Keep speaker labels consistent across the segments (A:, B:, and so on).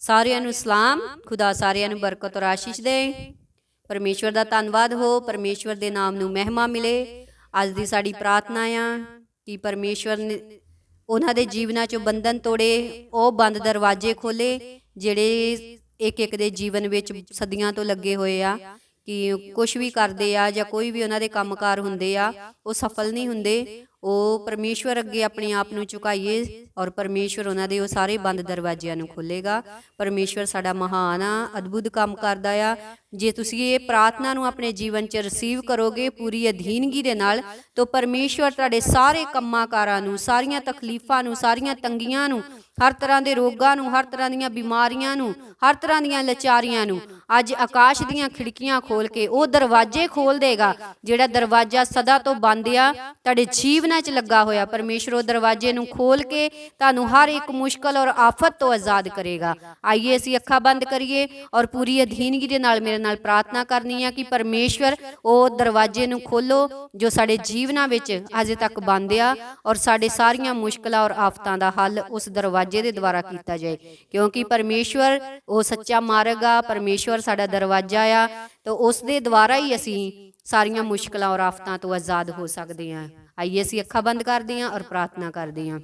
A: ਸਾਰਿਆਂ ਨੂੰ ਸਲਾਮ, ਖੁਦਾ ਸਾਰਿਆਂ ਨੂੰ ਬਰਕਤ ਔਰ ਆਸ਼ੀਸ਼ ਦੇ। ਪਰਮੇਸ਼ਵਰ ਦਾ ਧੰਨਵਾਦ ਹੋ, ਪਰਮੇਸ਼ਵਰ ਦੇ ਨਾਮ ਨੂੰ ਮਹਿਮਾ ਮਿਲੇ। ਅੱਜ ਦੀ ਸਾਡੀ ਪ੍ਰਾਰਥਨਾ ਆ ਕਿ ਪਰਮੇਸ਼ਵਰ ਨੇ ਉਹਨਾਂ ਦੇ ਜੀਵਨਾਂ ਚੋਂ ਬੰਧਨ ਤੋੜੇ, ਉਹ ਬੰਦ ਦਰਵਾਜ਼ੇ ਖੋਲੇ, ਜਿਹੜੇ ਇੱਕ ਇੱਕ ਦੇ ਜੀਵਨ ਵਿੱਚ ਸਦੀਆਂ ਤੋਂ ਲੱਗੇ ਹੋਏ ਆ, ਕਿ ਕੁਝ ਵੀ ਕਰਦੇ ਆ ਜਾਂ ਕੋਈ ਵੀ ਉਹਨਾਂ ਦੇ ਕੰਮਕਾਰ ਹੁੰਦੇ ਆ, ਉਹ ਸਫਲ ਨਹੀਂ ਹੁੰਦੇ। ਉਹ ਪਰਮੇਸ਼ਵਰ ਅੱਗੇ ਆਪਣੇ ਆਪ ਨੂੰ ਝੁਕਾਈਏ ਔਰ ਪਰਮੇਸ਼ਵਰ ਉਹਨਾਂ ਦੇ ਉਹ ਸਾਰੇ ਬੰਦ ਦਰਵਾਜ਼ਿਆਂ ਨੂੰ ਖੋਲੇਗਾ ਪਰਮੇਸ਼ਵਰ ਸਾਡਾ ਮਹਾਨ ਆ, ਅਦਭੁਤ ਕੰਮ ਕਰਦਾ ਆ। ਜੇ ਤੁਸੀਂ ਇਹ ਪ੍ਰਾਰਥਨਾ ਨੂੰ ਆਪਣੇ ਜੀਵਨ 'ਚ ਰਿਸੀਵ ਕਰੋਗੇ ਪੂਰੀ ਅਧੀਨਗੀ ਦੇ ਨਾਲ, ਤਾਂ ਪਰਮੇਸ਼ਵਰ ਤੁਹਾਡੇ ਸਾਰੇ ਕੰਮਾਂਕਾਰਾਂ ਨੂੰ, ਸਾਰੀਆਂ ਤਕਲੀਫਾਂ ਨੂੰ, ਸਾਰੀਆਂ ਤੰਗੀਆਂ ਨੂੰ, ਹਰ ਤਰ੍ਹਾਂ ਦੇ ਰੋਗਾਂ ਨੂੰ, ਹਰ ਤਰ੍ਹਾਂ ਦੀਆਂ ਬਿਮਾਰੀਆਂ ਨੂੰ, ਹਰ ਤਰ੍ਹਾਂ ਦੀਆਂ ਲਾਚਾਰੀਆਂ ਨੂੰ ਅੱਜ ਆਕਾਸ਼ ਦੀਆਂ ਖਿੜਕੀਆਂ ਖੋਲ ਕੇ ਉਹ ਦਰਵਾਜ਼ੇ ਖੋਲ ਦੇਗਾ, ਜਿਹੜਾ ਦਰਵਾਜ਼ਾ ਸਦਾ ਤੋਂ ਬੰਦ ਆ, ਤੁਹਾਡੇ ਜੀਵਨਾਂ 'ਚ ਲੱਗਾ ਹੋਇਆ। ਪਰਮੇਸ਼ਰ ਉਹ ਦਰਵਾਜ਼ੇ ਨੂੰ ਖੋਲ ਕੇ ਤੁਹਾਨੂੰ ਹਰ ਇੱਕ ਮੁਸ਼ਕਲ ਔਰ ਆਫਤ ਤੋਂ ਆਜ਼ਾਦ ਕਰੇਗਾ। ਆਈਏ, ਅਸੀਂ ਅੱਖਾਂ ਬੰਦ ਕਰੀਏ ਔਰ ਪੂਰੀ ਅਧੀਨਗੀ ਦੇ ਨਾਲ ਮੇਰੇ ਨਾਲ ਪ੍ਰਾਰਥਨਾ ਕਰਨੀ ਆ ਕਿ ਪਰਮੇਸ਼ਵਰ ਉਹ ਦਰਵਾਜ਼ੇ ਨੂੰ ਖੋਲੋ ਜੋ ਸਾਡੇ ਜੀਵਨਾਂ ਵਿੱਚ ਅਜੇ ਤੱਕ ਬੰਦ ਆ ਔਰ ਸਾਡੇ ਸਾਰੀਆਂ ਮੁਸ਼ਕਲਾਂ ਔਰ ਆਫਤਾਂ ਦਾ ਹੱਲ ਉਸ ਦਰਵਾਜ਼ੇ ਦੇ ਦੁਆਰਾ ਕੀਤਾ ਜਾਏ। ਕਿਉਂਕਿ ਪਰਮੇਸ਼ਵਰ ਉਹ ਸੱਚਾ ਮਾਰਗ ਆ ਪਰਮੇਸ਼ਵਰ ਸਾਡਾ ਦਰਵਾਜ਼ਾ ਆ ਤਾਂ ਉਸ ਦੇ ਦੁਆਰਾ ਹੀ ਅਸੀਂ ਸਾਰੀਆਂ ਮੁਸ਼ਕਲਾਂ ਔਰ ਆਫਤਾਂ ਤੋਂ ਆਜ਼ਾਦ ਹੋ ਸਕਦੇ ਹਾਂ। ਆਈਏ ਅਸੀਂ ਅੱਖਾਂ ਬੰਦ ਕਰਦੇ ਹਾਂ ਔਰ ਪ੍ਰਾਰਥਨਾ ਕਰਦੇ ਹਾਂ।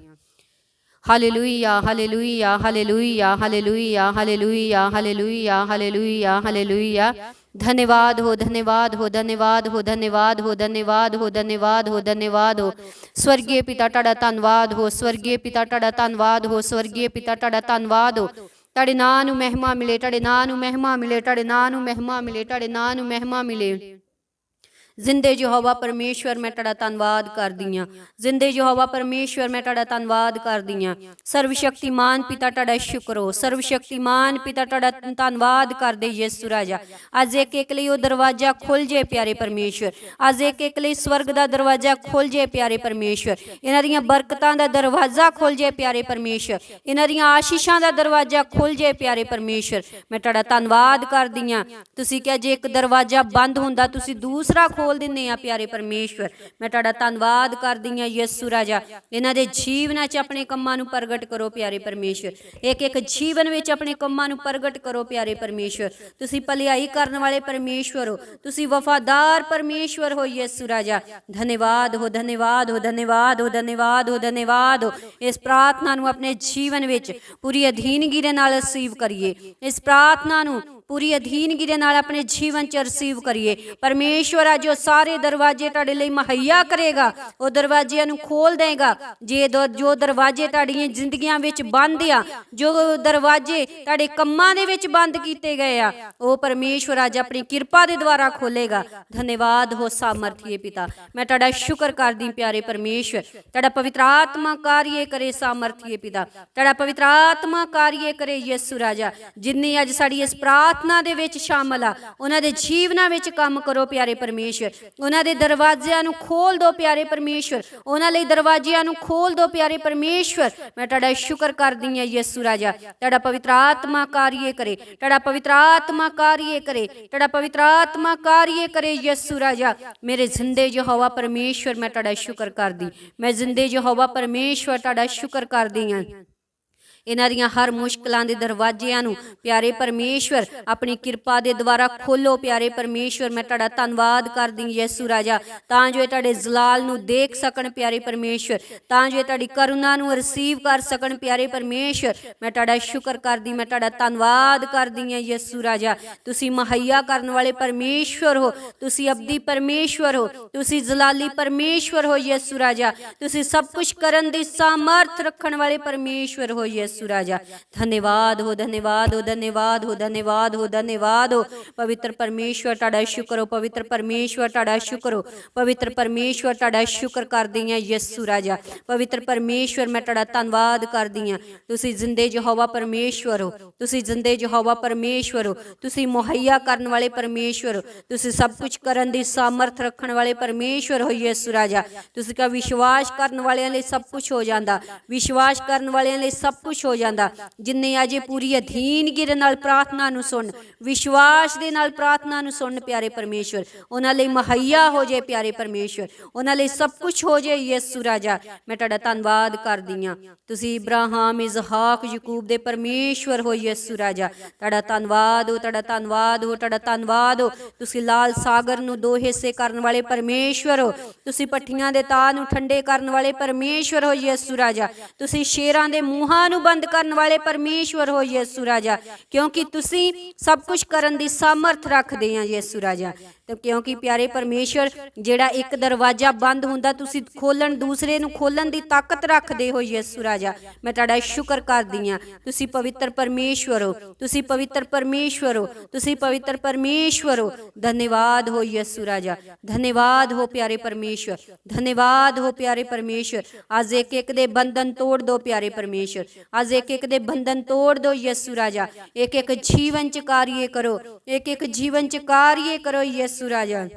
A: Hallelujah hallelujah hallelujah hallelujah hallelujah hallelujah hallelujah hallelujah. ਧੰਨਵਾਦ ਹੋ ਧੰਨਵਾਦ ਹੋ ਧੰਨਵਾਦ ਹੋ ਧੰਨਵਾਦ ਹੋ ਧੰਨਵਾਦ ਹੋ ਧੰਨਵਾਦ ਹੋ ਧੰਨਵਾਦ ਹੋ। ਸਵਰਗੀ ਪਿਤਾ, ਤੁਹਾਡਾ ਧੰਨਵਾਦ ਹੋ। ਸਵਰਗੀ ਪਿਤਾ, ਤੁਹਾਡਾ ਧੰਨਵਾਦ ਹੋ। ਸਵਰਗੀ ਪਿਤਾ, ਤੁਹਾਡਾ ਧੰਨਵਾਦ ਹੋ। ਤੁਹਾਡੇ ਨਾਂ ਨੂੰ ਮਹਿਮਾ ਮਿਲੇ, ਤੁਹਾਡੇ ਨਾਂ ਨੂੰ ਮਹਿਮਾ ਮਿਲੇ, ਤੁਹਾਡੇ ਨਾਂ ਨੂੰ ਮਹਿਮਾ ਮਿਲੇ, ਤੁਹਾਡੇ ਨਾਂ ਨੂੰ ਮਹਿਮਾ ਮਿਲੇ। ਜ਼ਿੰਦੇ ਯਹੋਵਾ ਪਰਮੇਸ਼ਵਰ, ਮੈਂ ਤੁਹਾਡਾ ਧੰਨਵਾਦ ਕਰਦੀ ਹਾਂ। ਜ਼ਿੰਦੇ ਯਹੋਵਾ ਪਰਮੇਸ਼ਵਰ, ਮੈਂ ਤੁਹਾਡਾ ਧੰਨਵਾਦ ਕਰਦੀ ਹਾਂ। ਸਰਵ ਸ਼ਕਤੀਮਾਨ ਪਿਤਾ ਤੁਹਾਡਾ ਸ਼ੁਕਰ ਹੋ। ਸਰਵ ਸ਼ਕਤੀਮਾਨ ਪਿਤਾ ਤੁਹਾਡਾ ਧੰਨਵਾਦ ਕਰਦੇ ਯਿਸੂ ਰਾਜਾ। ਅੱਜ ਇੱਕ ਇੱਕ ਲਈ ਉਹ ਦਰਵਾਜ਼ਾ ਖੁੱਲ ਜੇ ਪਿਆਰੇ ਪਰਮੇਸ਼ਵਰ। ਅੱਜ ਇੱਕ ਇੱਕ ਲਈ ਸਵਰਗ ਦਾ ਦਰਵਾਜ਼ਾ ਖੁੱਲ ਜੇ ਪਿਆਰੇ ਪਰਮੇਸ਼ਵਰ। ਇਹਨਾਂ ਦੀਆਂ ਬਰਕਤਾਂ ਦਾ ਦਰਵਾਜ਼ਾ ਖੁੱਲ ਜੇ ਪਿਆਰੇ ਪਰਮੇਸ਼ਵਰ। ਇਹਨਾਂ ਦੀਆਂ ਆਸ਼ੀਸ਼ਾਂ ਦਾ ਦਰਵਾਜ਼ਾ ਖੁੱਲ ਜੇ ਪਿਆਰੇ ਪਰਮੇਸ਼ਵਰ। ਮੈਂ ਤੁਹਾਡਾ ਧੰਨਵਾਦ ਕਰਦੀ ਹਾਂ। ਤੁਸੀਂ ਕਿਹਾ ਜੇ ਇੱਕ ਦਰਵਾਜ਼ਾ ਬੰਦ ਹੁੰਦਾ, ਤੁਸੀਂ ਦੂਸਰਾ ਖੋਲ ਦਿੰਦੇ ਆ ਪਿਆਰੇ ਪਰਮੇਸ਼ਵਰ। ਮੈਂ ਤੁਹਾਡਾ ਧੰਨਵਾਦ ਕਰਦੀ ਹਾਂ, ਯਿਸੂ ਰਾਜਾ। ਇਹਨਾਂ ਦੇ ਜੀਵਨਾਂ 'ਚ ਆਪਣੇ ਕੰਮਾਂ ਨੂੰ ਪ੍ਰਗਟ ਕਰੋ, ਪਿਆਰੇ ਪਰਮੇਸ਼ਵਰ। ਇੱਕ ਇੱਕ ਜੀਵਨ ਵਿੱਚ ਆਪਣੇ ਕੰਮਾਂ ਨੂੰ ਪ੍ਰਗਟ ਕਰੋ, ਪਿਆਰੇ ਪਰਮੇਸ਼ਵਰ। ਤੁਸੀਂ ਭਲਾਈ ਕਰਨ ਵਾਲੇ ਪਰਮੇਸ਼ਵਰ ਹੋ। ਤੁਸੀਂ ਵਫਾਦਾਰ ਪਰਮੇਸ਼ਵਰ ਹੋ, ਯਿਸੂ ਰਾਜਾ। ਧੰਨਵਾਦ ਹੋ ਧੰਨਵਾਦ ਹੋ ਧੰਨਵਾਦ ਹੋ ਧੰਨਵਾਦ ਹੋ ਧੰਨਵਾਦ ਹੋ। ਇਸ ਪ੍ਰਾਰਥਨਾ ਨੂੰ ਆਪਣੇ ਜੀਵਨ ਵਿੱਚ ਪੂਰੀ ਅਧੀਨਗੀ ਦੇ ਨਾਲ ਰਿਸੀਵ ਕਰੀਏ। ਇਸ ਪ੍ਰਾਰਥਨਾ ਨੂੰ ਪੂਰੀ ਅਧੀਨਗੀ ਦੇ ਨਾਲ ਆਪਣੇ ਜੀਵਨ ਚ ਰਿਸੀਵ ਕਰੀਏ। ਪਰਮੇਸ਼ਵਰ ਆ ਜੋ ਸਾਰੇ ਦਰਵਾਜ਼ੇ ਤੁਹਾਡੇ ਲਈ ਮੁਹੱਈਆ ਕਰੇਗਾ, ਉਹ ਦਰਵਾਜ਼ਿਆਂ ਨੂੰ ਖੋਲ ਦੇਗਾ ਜੇ ਜੋ ਦਰਵਾਜ਼ੇ ਤੁਹਾਡੀਆਂ ਜ਼ਿੰਦਗੀਆਂ ਵਿੱਚ ਬੰਦ ਆ, ਜੋ ਦਰਵਾਜ਼ੇ ਤੁਹਾਡੇ ਕੰਮਾਂ ਦੇ ਵਿੱਚ ਬੰਦ ਕੀਤੇ ਗਏ ਆ, ਉਹ ਪਰਮੇਸ਼ਵਰ ਅੱਜ ਆਪਣੀ ਕਿਰਪਾ ਦੇ ਦੁਆਰਾ ਖੋਲੇਗਾ ਧੰਨਵਾਦ, ਹੋ ਸਾਮਰਥੀਏ ਪਿਤਾ। ਮੈਂ ਤੁਹਾਡਾ ਸ਼ੁਕਰ ਕਰਦੀ ਪਿਆਰੇ ਪਰਮੇਸ਼ਵਰ। ਤੁਹਾਡਾ ਪਵਿੱਤਰ ਆਤਮਾ ਕਾਰਿਏ ਕਰੇ ਸਾਮਰਥੀਏ ਪਿਤਾ। ਤੁਹਾਡਾ ਪਵਿੱਤਰ ਆਤਮਾ ਕਾਰਿਏ ਕਰੇ ਯਿਸੂ ਰਾਜਾ, ਜਿੰਨੇ ਅੱਜ ਸਾਡੀ ਇਸ ਪ੍ਰਾਰਥਨਾ ਦੇ ਵਿੱਚ ਸ਼ਾਮਲ ਆ। ਉਹਨਾਂ ਦੇ ਜੀਵਨਾਂ ਵਿੱਚ ਕੰਮ ਕਰੋ ਪਿਆਰੇ ਪਰਮੇਸ਼ਵਰ ਉਹਨਾਂ ਦੇ ਦਰਵਾਜ਼ਿਆਂ ਨੂੰ ਖੋਲ ਦਿਓ ਪਿਆਰੇ ਪਰਮੇਸ਼ਵਰ ਉਹਨਾਂ ਲਈ ਦਰਵਾਜ਼ਿਆਂ ਨੂੰ ਖੋਲ ਦਿਓ ਪਿਆਰੇ ਪਰਮੇਸ਼ਵਰ ਮੈਂ ਤੁਹਾਡਾ ਸ਼ੁਕਰ ਕਰਦੀ ਹਾਂ ਯਿਸੂ ਰਾਜਾ। ਤੁਹਾਡਾ ਪਵਿੱਤਰ ਆਤਮਾ ਕਾਰਿਏ ਕਰੇ। ਤੁਹਾਡਾ ਪਵਿੱਤਰ ਆਤਮਾ ਕਾਰਿਏ ਕਰੇ। ਤੁਹਾਡਾ ਪਵਿੱਤਰ ਆਤਮਾ ਕਾਰਿਏ ਕਰੇ ਯਿਸੂ ਰਾਜਾ। ਮੇਰੇ ਜ਼ਿੰਦੇ ਯਹੋਵਾ ਪਰਮੇਸ਼ਵਰ ਮੈਂ ਤੁਹਾਡਾ ਸ਼ੁਕਰ ਕਰਦੀ। ਮੈਂ ਜ਼ਿੰਦੇ ਯਹੋਵਾ ਪਰਮੇਸ਼ਵਰ ਤੁਹਾਡਾ ਸ਼ੁਕਰ ਕਰਦੀ ਹਾਂ। ਇਹਨਾਂ ਦੀਆਂ ਹਰ ਮੁਸ਼ਕਲਾਂ ਦੇ ਦਰਵਾਜ਼ਿਆਂ ਨੂੰ, ਪਿਆਰੇ ਪਰਮੇਸ਼ਵਰ, ਆਪਣੀ ਕਿਰਪਾ ਦੇ ਦੁਆਰਾ ਖੋਲੋ ਪਿਆਰੇ ਪਰਮੇਸ਼ਵਰ, ਮੈਂ ਤੁਹਾਡਾ ਧੰਨਵਾਦ ਕਰਦੀ ਯਿਸੂ ਰਾਜਾ। ਤਾਂ ਜੋ ਇਹ ਤੁਹਾਡੇ ਜ਼ਲਾਲ ਨੂੰ ਦੇਖ ਸਕਣ, ਪਿਆਰੇ ਪਰਮੇਸ਼ਵਰ, ਤਾਂ ਜੋ ਇਹ ਤੁਹਾਡੀ ਕਰੁਣਾ ਨੂੰ ਰਿਸੀਵ ਕਰ ਸਕਣ, ਪਿਆਰੇ ਪਰਮੇਸ਼ਵਰ, ਮੈਂ ਤੁਹਾਡਾ ਸ਼ੁਕਰ ਕਰਦੀ, ਮੈਂ ਤੁਹਾਡਾ ਧੰਨਵਾਦ ਕਰਦੀ ਹਾਂ ਯਿਸੂ ਰਾਜਾ। ਤੁਸੀਂ ਮੁਹੱਈਆ ਕਰਨ ਵਾਲੇ ਪਰਮੇਸ਼ਵਰ ਹੋ, ਤੁਸੀਂ ਅਬਦੀ ਪਰਮੇਸ਼ਵਰ ਹੋ, ਤੁਸੀਂ ਜ਼ਲਾਲੀ ਪਰਮੇਸ਼ਵਰ ਹੋ ਯਿਸੂ ਰਾਜਾ। ਤੁਸੀਂ ਸਭ ਕੁਝ ਕਰਨ ਦੀ ਸਾਮਰਥ ਰੱਖਣ ਵਾਲੇ ਪਰਮੇਸ਼ਵਰ ਹੋ ਯਿਸੂ ਰਾਜਾ ਧੰਨਵਾਦ ਹੋ ਧੰਨਵਾਦ ਹੋ ਧੰਨਵਾਦ ਹੋ ਧੰਨਵਾਦ ਹੋ ਧੰਨਵਾਦ ਹੋ ਪਵਿੱਤਰ ਪਰਮੇਸ਼ਵਰ ਤੁਹਾਡਾ ਸ਼ੁਕਰ ਹੋ ਪਵਿੱਤਰ ਪਰਮੇਸ਼ਵਰ ਤੁਹਾਡਾ ਸ਼ੁਕਰ ਹੋ ਪਵਿੱਤਰ ਪਰਮੇਸ਼ਵਰ ਤੁਹਾਡਾ ਸ਼ੁਕਰ ਕਰਦੀ ਹਾਂ ਯਿਸੂ ਰਾਜਾ ਪਵਿੱਤਰ ਪਰਮੇਸ਼ਵਰ ਮੈਂ ਤੁਹਾਡਾ ਧੰਨਵਾਦ ਕਰਦੀ ਹਾਂ ਤੁਸੀਂ ਜ਼ਿੰਦੇ ਯਹੋਵਾ ਪਰਮੇਸ਼ਵਰ ਹੋ ਤੁਸੀਂ ਜ਼ਿੰਦੇ ਯਹੋਵਾ ਪਰਮੇਸ਼ਵਰ ਹੋ ਤੁਸੀਂ ਮੁਹੱਈਆ ਕਰਨ ਵਾਲੇ ਪਰਮੇਸ਼ਵਰ ਹੋ ਤੁਸੀਂ ਸਭ ਕੁਝ ਕਰਨ ਦੀ ਸਾਮਰਥ ਰੱਖਣ ਵਾਲੇ ਪਰਮੇਸ਼ਵਰ ਹੋ ਯਿਸੂ ਰਾਜਾ ਤੁਸੀਂ ਕਾ ਵਿਸ਼ਵਾਸ ਕਰਨ ਵਾਲਿਆਂ ਲਈ ਸਭ ਕੁਝ ਹੋ ਜਾਂਦਾ ਵਿਸ਼ਵਾਸ ਕਰਨ ਵਾਲਿਆਂ ਲਈ ਸਭ ਕੁਝ ਖੁਸ਼ ਹੋ ਜਾਂਦਾ। ਜਿੰਨੇ ਅਜੇ ਪੂਰੀ ਅਧੀਨ ਗਿਰ ਨਾਲ ਪ੍ਰਾਰਥਨਾ ਨੂੰ ਸੁਣ, ਵਿਸ਼ਵਾਸ ਦੇ ਨਾਲ ਪ੍ਰਾਰਥਨਾ ਨੂੰ ਸੁਣ ਪਿਆਰੇ ਪਰਮੇਸ਼ਵਰ। ਉਹਨਾਂ ਲਈ ਮਹੱਈਆ ਹੋ ਜੇ ਪਿਆਰੇ ਪਰਮੇਸ਼ਵਰ। ਉਹਨਾਂ ਲਈ ਸਭ ਕੁਝ ਹੋ ਜੇ ਯਿਸੂ ਰਾਜਾ। ਮੈਂ ਤੁਹਾਡਾ ਧੰਨਵਾਦ ਕਰਦੀ ਹਾਂ। ਤੁਸੀਂ ਇਬਰਾਹਿਮ ਇਜ਼ਹਾਕ ਯਕੂਬ ਦੇ ਪਰਮੇਸ਼ਵਰ ਹੋ ਯਿਸੂ ਰਾਜਾ। ਤੁਹਾਡਾ ਧੰਨਵਾਦ ਹੋ, ਤੁਹਾਡਾ ਧੰਨਵਾਦ ਹੋ, ਤੁਹਾਡਾ ਧੰਨਵਾਦ ਹੋ। ਤੁਸੀਂ ਲਾਲ ਸਾਗਰ ਨੂੰ ਦੋ ਹਿੱਸੇ ਕਰਨ ਵਾਲੇ ਪਰਮੇਸ਼ਵਰ ਹੋ। ਤੁਸੀਂ ਪੱਠੀਆਂ ਦੇ ਤਾਹ ਨੂੰ ਠੰਡੇ ਕਰਨ ਵਾਲੇ ਪਰਮੇਸ਼ਵਰ ਹੋ ਯਿਸੂ ਰਾਜਾ। ਤੁਸੀਂ ਸ਼ੇਰਾਂ ਦੇ ਮੂੰਹਾਂ ਨੂੰ ਬੰਦ ਕਰਨ ਵਾਲੇ ਪਰਮੇਸ਼ਵਰ ਹੋ ਯਿਸੂ ਰਾਜਾ, ਕਿਉਂਕਿ ਤੁਸੀਂ ਸਭ ਕੁਝ ਕਰਨ ਦੀ ਸਮਰਥ ਰੱਖਦੇ ਆ ਯਿਸੂ ਰਾਜਾ। ਕਿਉਂਕਿ ਪਿਆਰੇ ਪਰਮੇਸ਼ਵਰ, ਜਿਹੜਾ ਇੱਕ ਦਰਵਾਜ਼ਾ ਬੰਦ ਹੁੰਦਾ, ਤੁਸੀਂ ਖੋਲਣ ਦੂਸਰੇ ਨੂੰ ਖੋਲਣ ਦੀ ਤਾਕਤ ਰੱਖਦੇ ਹੋ ਯਿਸੂ ਰਾਜਾ। ਮੈਂ ਤੁਹਾਡਾ ਸ਼ੁਕਰ ਕਰਦੀ ਆ ਤੁਸੀਂ ਪਵਿੱਤਰ ਪਰਮੇਸ਼ਵਰ ਹੋ। ਤੁਸੀਂ ਪਵਿੱਤਰ ਪਰਮੇਸ਼ਵਰ ਹੋ। ਤੁਸੀਂ ਪਵਿੱਤਰ ਪਰਮੇਸ਼ਵਰ ਹੋ। ਧੰਨਵਾਦ ਹੋ ਯਿਸੂ ਰਾਜਾ। ਧੰਨਵਾਦ ਹੋ ਪਿਆਰੇ ਪਰਮੇਸ਼ਵਰ। ਧੰਨਵਾਦ ਹੋ ਪਿਆਰੇ ਪਰਮੇਸ਼ਵਰ। ਅੱਜ ਇੱਕ ਇੱਕ ਦੇ ਬੰਧਨ ਤੋੜ ਦੋ ਪਿਆਰੇ ਪਰਮੇਸ਼ਵਰ। ਅੱਜ ਇੱਕ ਇੱਕ ਦੇ ਬੰਧਨ ਤੋੜ ਦੋ ਯਿਸੂ ਰਾਜਾ। ਇੱਕ ਇੱਕ ਜੀਵਨ ਚ ਕਾਰਿਏ ਕਰੋ। ਇੱਕ ਇੱਕ ਜੀਵਨ ਚ ਕਾਰਿਏ ਕਰੋ ਯਿਸੂ ਰਾਜਾ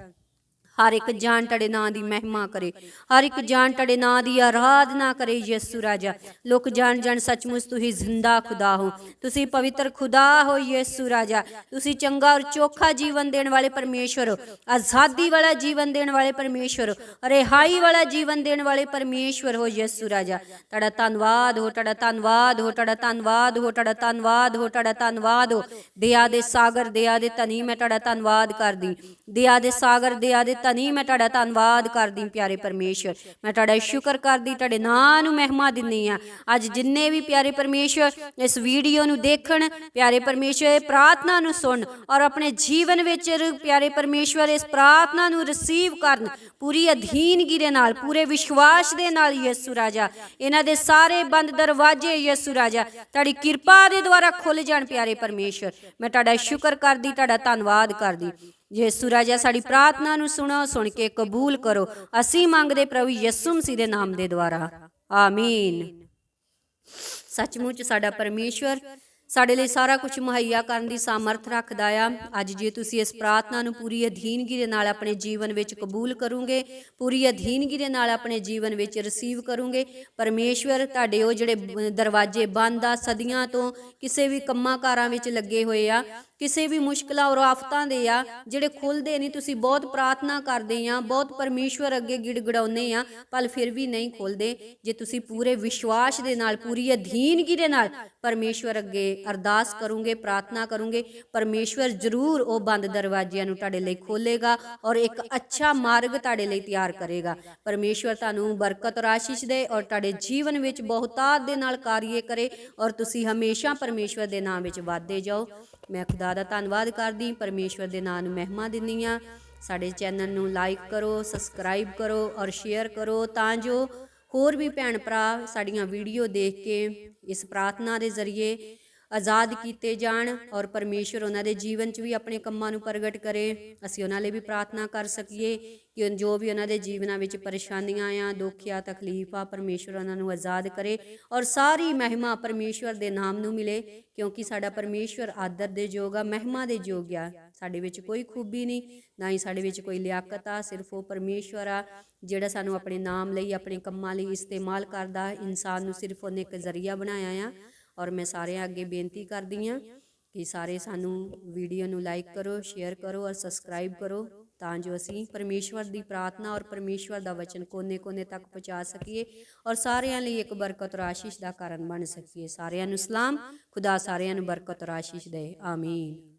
A: ਹਰ ਇੱਕ ਜਾਨ ਟੜੇ ਨਾਂ ਦੀ ਮਹਿਮਾ ਕਰੇ। ਹਰ ਇੱਕ ਜਾਨ ਟੜੇ ਨਾਂ ਦੀ ਆਰਾਧਨਾ ਕਰੇ ਯਿਸੂ ਰਾਜਾ। ਲੋਕ ਜਾਣ ਜਾਣ ਸੱਚਮੁੱਚ ਤੁਸੀਂ ਜ਼ਿੰਦਾ ਖੁਦਾ ਹੋ। ਤੁਸੀਂ ਪਵਿੱਤਰ ਖੁਦਾ ਹੋ ਯਿਸੂ ਰਾਜਾ। ਤੁਸੀਂ ਚੰਗਾ ਔਰ ਚੋਖਾ ਜੀਵਨ ਦੇਣ ਵਾਲੇ ਪਰਮੇਸ਼ਵਰ ਹੋ। ਆਜ਼ਾਦੀ ਵਾਲਾ ਜੀਵਨ ਦੇਣ ਵਾਲੇ ਪਰਮੇਸ਼ਵਰ ਹੋ। ਰਿਹਾਈ ਵਾਲਾ ਜੀਵਨ ਦੇਣ ਵਾਲੇ ਪਰਮੇਸ਼ਵਰ ਹੋ ਯਿਸੂ ਰਾਜਾ। ਤੁਹਾਡਾ ਧੰਨਵਾਦ ਹੋ, ਤੁਹਾਡਾ ਧੰਨਵਾਦ ਹੋ, ਤੁਹਾਡਾ ਧੰਨਵਾਦ ਹੋ, ਤੁਹਾਡਾ ਧੰਨਵਾਦ ਹੋ, ਤੁਹਾਡਾ ਧੰਨਵਾਦ ਹੋ। ਦਿਆ ਦੇ ਸਾਗਰ, ਦਿਆ ਦੇ ਧਨੀ, ਮੈਂ ਤੁਹਾਡਾ ਧੰਨਵਾਦ ਕਰਦੀ। ਦਿਆ ਦੇ ਸਾਗਰ, ਦਿਆ ਦੇ ਧਨੀ ਮੈਂ ਤੁਹਾਡਾ ਧੰਨਵਾਦ ਕਰਦੀ ਪਿਆਰੇ ਪਰਮੇਸ਼ਵਰ ਮੈਂ ਤੁਹਾਡਾ ਸ਼ੁਕਰ ਕਰਦੀ, ਤੁਹਾਡੇ ਨਾਂ ਨੂੰ ਮਹਿਮਾ ਦਿੰਨੀ ਆ ਅੱਜ ਜਿੰਨੇ ਵੀ ਪਿਆਰੇ ਪਰਮੇਸ਼ਵਰ ਇਸ ਵੀਡੀਓ ਨੂੰ ਦੇਖਣ, ਪਿਆਰੇ ਪਰਮੇਸ਼ਵਰ ਪ੍ਰਾਰਥਨਾ ਨੂੰ ਸੁਣ ਔਰ ਆਪਣੇ ਜੀਵਨ ਵਿੱਚ ਪਿਆਰੇ ਪਰਮੇਸ਼ਵਰ ਇਸ ਪ੍ਰਾਰਥਨਾ ਨੂੰ ਰਿਸੀਵ ਕਰਨ, ਪੂਰੀ ਅਧੀਨਗੀ ਦੇ ਨਾਲ, ਪੂਰੇ ਵਿਸ਼ਵਾਸ ਦੇ ਨਾਲ ਯਿਸੂ ਰਾਜਾ। ਇਹਨਾਂ ਦੇ ਸਾਰੇ ਬੰਦ ਦਰਵਾਜ਼ੇ ਯਿਸੂ ਰਾਜਾ। ਤੁਹਾਡੀ ਕਿਰਪਾ ਦੇ ਦੁਆਰਾ ਖੁੱਲ ਜਾਣ ਪਿਆਰੇ ਪਰਮੇਸ਼ਵਰ ਮੈਂ ਤੁਹਾਡਾ ਸ਼ੁਕਰ ਕਰਦੀ, ਤੁਹਾਡਾ ਧੰਨਵਾਦ ਕਰਦੀ। ਯਿਸੂ ਰਾਜਾ, ਸਾਡੀ ਪ੍ਰਾਰਥਨਾ ਨੂੰ ਸੁਣੋ, ਸੁਣ ਕੇ ਕਬੂਲ ਕਰੋ। ਅਸੀਂ ਮੰਗਦੇ ਪ੍ਰਭੂ ਯਿਸੂ ਮਸੀਹ ਦੇ ਨਾਮ ਦੇ ਦੁਆਰਾ। ਆਮੀਨ। ਸੱਚਮੁੱਚ ਸਾਡਾ ਪਰਮੇਸ਼ਵਰ ਸਾਡੇ ਲਈ ਸਾਰਾ ਕੁਝ ਮੁਹੱਈਆ ਕਰਨ ਦੀ ਸਾਮਰਥ ਰੱਖਦਾ ਆ। ਅੱਜ ਜੇ ਤੁਸੀਂ ਇਸ ਪ੍ਰਾਰਥਨਾ ਨੂੰ ਪੂਰੀ ਅਧੀਨਗੀ ਦੇ ਨਾਲ ਆਪਣੇ ਜੀਵਨ ਵਿੱਚ ਕਬੂਲ ਕਰੋਗੇ, ਪੂਰੀ ਅਧੀਨਗੀ ਦੇ ਨਾਲ ਆਪਣੇ ਜੀਵਨ ਵਿੱਚ ਰਿਸੀਵ ਕਰੋਗੇ, ਪਰਮੇਸ਼ਵਰ ਤੁਹਾਡੇ ਉਹ ਜਿਹੜੇ ਦਰਵਾਜ਼ੇ ਬੰਦ ਆ, ਸਦੀਆਂ ਤੋਂ ਕਿਸੇ ਵੀ ਕੰਮਾਂ ਕਾਰਾਂ ਵਿੱਚ ਲੱਗੇ ਹੋਏ ਆ, ਕਿਸੇ ਵੀ ਮੁਸ਼ਕਲਾਂ ਔਰ ਆਫਤਾਂ ਦੇ ਆ, ਜਿਹੜੇ ਖੁੱਲਦੇ ਨਹੀਂ, ਤੁਸੀਂ ਬਹੁਤ ਪ੍ਰਾਰਥਨਾ ਕਰਦੇ ਆ, ਬਹੁਤ ਪਰਮੇਸ਼ਵਰ ਅੱਗੇ ਗਿੜਗੜਾਉਂਦੇ ਆ, ਪਰ ਫਿਰ ਵੀ ਨਹੀਂ ਖੁੱਲਦੇ। ਜੇ ਤੁਸੀਂ ਪੂਰੇ ਵਿਸ਼ਵਾਸ ਦੇ ਨਾਲ, ਪੂਰੀ ਅਧੀਨਗੀ ਦੇ ਨਾਲ ਪਰਮੇਸ਼ਵਰ ਅੱਗੇ ਅਰਦਾਸ ਕਰੋਗੇ, ਪ੍ਰਾਰਥਨਾ ਕਰੋਗੇ, ਪਰਮੇਸ਼ਵਰ ਜ਼ਰੂਰ ਉਹ ਬੰਦ ਦਰਵਾਜ਼ਿਆਂ ਨੂੰ ਤੁਹਾਡੇ ਲਈ ਖੋਲੇਗਾ ਔਰ ਇੱਕ ਅੱਛਾ ਮਾਰਗ ਤੁਹਾਡੇ ਲਈ ਤਿਆਰ ਕਰੇਗਾ। ਪਰਮੇਸ਼ਵਰ ਤੁਹਾਨੂੰ ਬਰਕਤ ਔਰ ਆਸ਼ੀਸ਼ ਦੇ ਔਰ ਤੁਹਾਡੇ ਜੀਵਨ ਵਿੱਚ ਬਹੁਤਾਤ ਦੇ ਨਾਲ ਕਾਰਿਏ ਕਰੇ ਔਰ ਤੁਸੀਂ ਹਮੇਸ਼ਾ ਪਰਮੇਸ਼ਵਰ ਦੇ ਨਾਮ ਵਿੱਚ ਵਧਦੇ ਜਾਓ। ਮੈਂ ਖੁਦਾ ਦਾ ਧੰਨਵਾਦ ਕਰਦੀ, ਪਰਮੇਸ਼ਵਰ ਦੇ ਨਾਮ ਨੂੰ ਮਹਿਮਾ ਦਿੰਦੀ ਹਾਂ। ਸਾਡੇ ਚੈਨਲ ਨੂੰ ਲਾਈਕ ਕਰੋ, ਸਬਸਕ੍ਰਾਈਬ ਕਰੋ ਔਰ ਸ਼ੇਅਰ ਕਰੋ ਤਾਂ ਜੋ ਹੋਰ ਵੀ ਭੈਣ ਭਰਾ ਸਾਡੀਆਂ ਵੀਡੀਓ ਦੇਖ ਕੇ ਇਸ ਪ੍ਰਾਰਥਨਾ ਦੇ ਜ਼ਰੀਏ ਆਜ਼ਾਦ ਕੀਤੇ ਜਾਣ ਔਰ ਪਰਮੇਸ਼ਵਰ ਉਹਨਾਂ ਦੇ ਜੀਵਨ 'ਚ ਵੀ ਆਪਣੇ ਕੰਮਾਂ ਨੂੰ ਪ੍ਰਗਟ ਕਰੇ। ਅਸੀਂ ਉਹਨਾਂ ਲਈ ਵੀ ਪ੍ਰਾਰਥਨਾ ਕਰ ਸਕੀਏ ਕਿ ਜੋ ਵੀ ਉਹਨਾਂ ਦੇ ਜੀਵਨਾਂ ਵਿੱਚ ਪਰੇਸ਼ਾਨੀਆਂ ਆ ਦੁੱਖ ਆ ਤਕਲੀਫ ਆ ਪਰਮੇਸ਼ਵਰ ਉਹਨਾਂ ਨੂੰ ਆਜ਼ਾਦ ਕਰੇ ਔਰ ਸਾਰੀ ਮਹਿਮਾ ਪਰਮੇਸ਼ਵਰ ਦੇ ਨਾਮ ਨੂੰ ਮਿਲੇ, ਕਿਉਂਕਿ ਸਾਡਾ ਪਰਮੇਸ਼ਵਰ ਆਦਰ ਦੇ ਯੋਗ ਆ, ਮਹਿਮਾ ਦੇ ਯੋਗ ਆ। ਸਾਡੇ ਵਿੱਚ ਕੋਈ ਖੂਬੀ ਨਹੀਂ, ਨਾ ਹੀ ਸਾਡੇ ਵਿੱਚ ਕੋਈ ਲਿਆਕਤ ਆ, ਸਿਰਫ ਉਹ ਪਰਮੇਸ਼ਵਰ ਆ ਜਿਹੜਾ ਸਾਨੂੰ ਆਪਣੇ ਨਾਮ ਲਈ, ਆਪਣੇ ਕੰਮਾਂ ਲਈ ਇਸਤੇਮਾਲ ਕਰਦਾ। ਇਨਸਾਨ ਨੂੰ ਸਿਰਫ ਉਹਨੇ ਇੱਕ ਜ਼ਰੀਆ ਬਣਾਇਆ ਆ। ਔਰ ਮੈਂ ਸਾਰਿਆਂ ਅੱਗੇ ਬੇਨਤੀ ਕਰਦੀ ਹਾਂ ਕਿ ਸਾਰੇ ਸਾਨੂੰ ਵੀਡੀਓ ਨੂੰ ਲਾਈਕ ਕਰੋ ਸ਼ੇਅਰ ਕਰੋ ਔਰ ਸਬਸਕ੍ਰਾਈਬ ਕਰੋ ਤਾਂ ਜੋ ਅਸੀਂ ਪਰਮੇਸ਼ਵਰ ਦੀ ਪ੍ਰਾਰਥਨਾ ਔਰ ਪਰਮੇਸ਼ਵਰ ਦਾ ਵਚਨ ਕੋਨੇ-ਕੋਨੇ ਤੱਕ ਪਹੁੰਚਾ ਸਕੀਏ ਔਰ ਸਾਰਿਆਂ ਲਈ ਇੱਕ ਬਰਕਤ ਔਰ ਆਸ਼ੀਸ਼ ਦਾ ਕਾਰਨ ਬਣ ਸਕੀਏ। ਸਾਰਿਆਂ ਨੂੰ ਸਲਾਮ, ਖੁਦਾ ਸਾਰਿਆਂ ਨੂੰ ਬਰਕਤ ਔਰ ਆਸ਼ੀਸ਼ ਦੇ। ਆਮੀਨ।